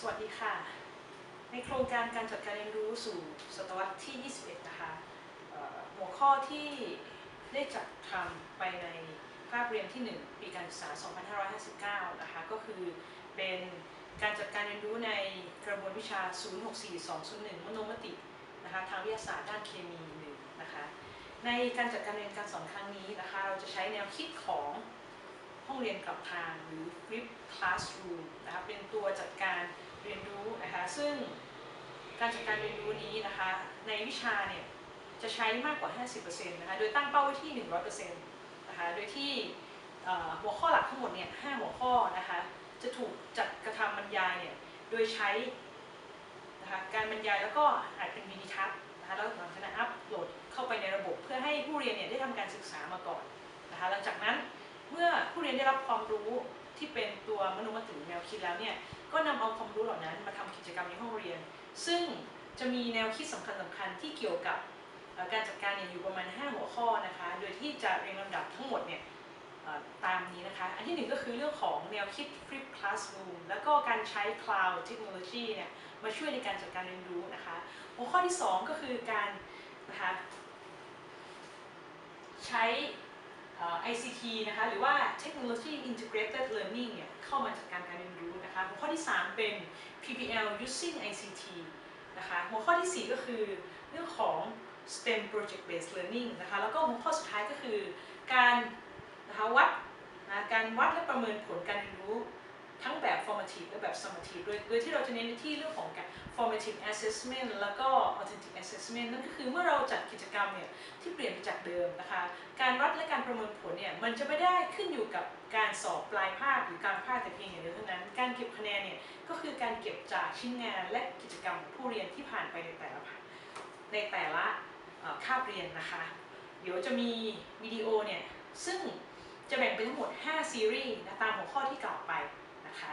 สวัสดีค่ะ ในโครงการการจัดการเรียนรู้สู่ศตวรรษที่ 21 นะคะหัวข้อที่ได้จัดทำไปในภาคเรียนที่ 1 ปีการศึกษา 2559 นะคะ ก็คือเป็นการจัดการเรียนรู้ในกระบวนวิชา 064201 มโนมตินะคะทางวิทยาศาสตร์ด้านเคมีหนึ่งนะคะ ในการจัดการเรียนการสอนครั้งนี้นะคะ เราจะใช้แนวคิดของห้องเรียนกลับทางหรือ flip classroom นะคะเป็นตัวจัดการ รียนรู้นะคะซึ่งการจัดการเรียนรู้นี้นะคะในวิชาเนี่ยจะใช้มากกว่า 50%นะคะโดยตั้งเป้าไว้ที่ 100%นะคะโดยที่หัวข้อหลักทั้งหมดเนี่ย5หัวข้อนะคะจะถูกจัดกระทำบรรยายเนี่ยโดยใช้นะคะการบรรยายแล้วก็อาจเป็นวิดีทัศน์นะคะแล้วหลังจากนั้นอัพโหลดเข้าไปในระบบ เพื่อให้ผู้เรียนเนี่ยได้ทำการศึกษามาก่อนนะคะหลังจากนั้นเมื่อผู้เรียนได้รับความรู้ ที่เป็นตัวมโนมติแนวคิดแล้วเนี่ยก็นำเอาความรู้เหล่านั้นมาทำกิจกรรมในห้องเรียน ซึ่งจะมีแนวคิดสำคัญสำคัญที่เกี่ยวกับการจัดการเนี่ยอยู่ประมาณ 5 หัวข้อนะคะ โดยที่จะเรียงลำดับทั้งหมดเนี่ยตามนี้นะคะ อันที่หนึ่งก็คือเรื่องของแนวคิด Flip Classroom แล้วก็การใช้ Cloud Technology เนี่ยมาช่วยในการจัดการเรียนรู้นะคะ หัวข้อที่ 2 ก็คือการนะคะใช้ ICT นะคะหรือว่า Technology Integrated Learning เนี่ยเข้ามาจัดการการเรียนรู้นะคะหัวข้อที่ 3 เป็น PBL using ICT นะคะหัวข้อทีสี่ 4 ก็คือเรื่องของ STEM Project Based Learning นะคะแล้วก็หัวข้อสุดท้ายก็คือการนะคะวัดนะการวัดและประเมินผลการเรียนรู้ทั้งแบบ formative และแบบ summative โดยโดยที่เราจะเน้นที่เรื่องของการ formative assessment แล้วก็ authentic assessment นั่นก็คือเมื่อเราจัดกิจกรรมเนี่ยที่เปลี่ยนไปจากเดิมนะคะ การวัดและ ประเมินผลเนี่ยมันจะไม่ได้ขึ้นอยู่กับการสอบปลายภาคหรือการภาคแต่เพียงอย่างเดียวเท่านั้น การเก็บคะแนนเนี่ยก็คือการเก็บจากชิ้นงานและกิจกรรมของผู้เรียนที่ผ่านไปในแต่ละในแต่ละคาบเรียนนะคะ เดี๋ยวจะมีวิดีโอเนี่ยซึ่งจะแบ่งเป็นทั้งหมด 5 ซีรีส์นะตามหัวข้อที่กล่าวไปนะคะ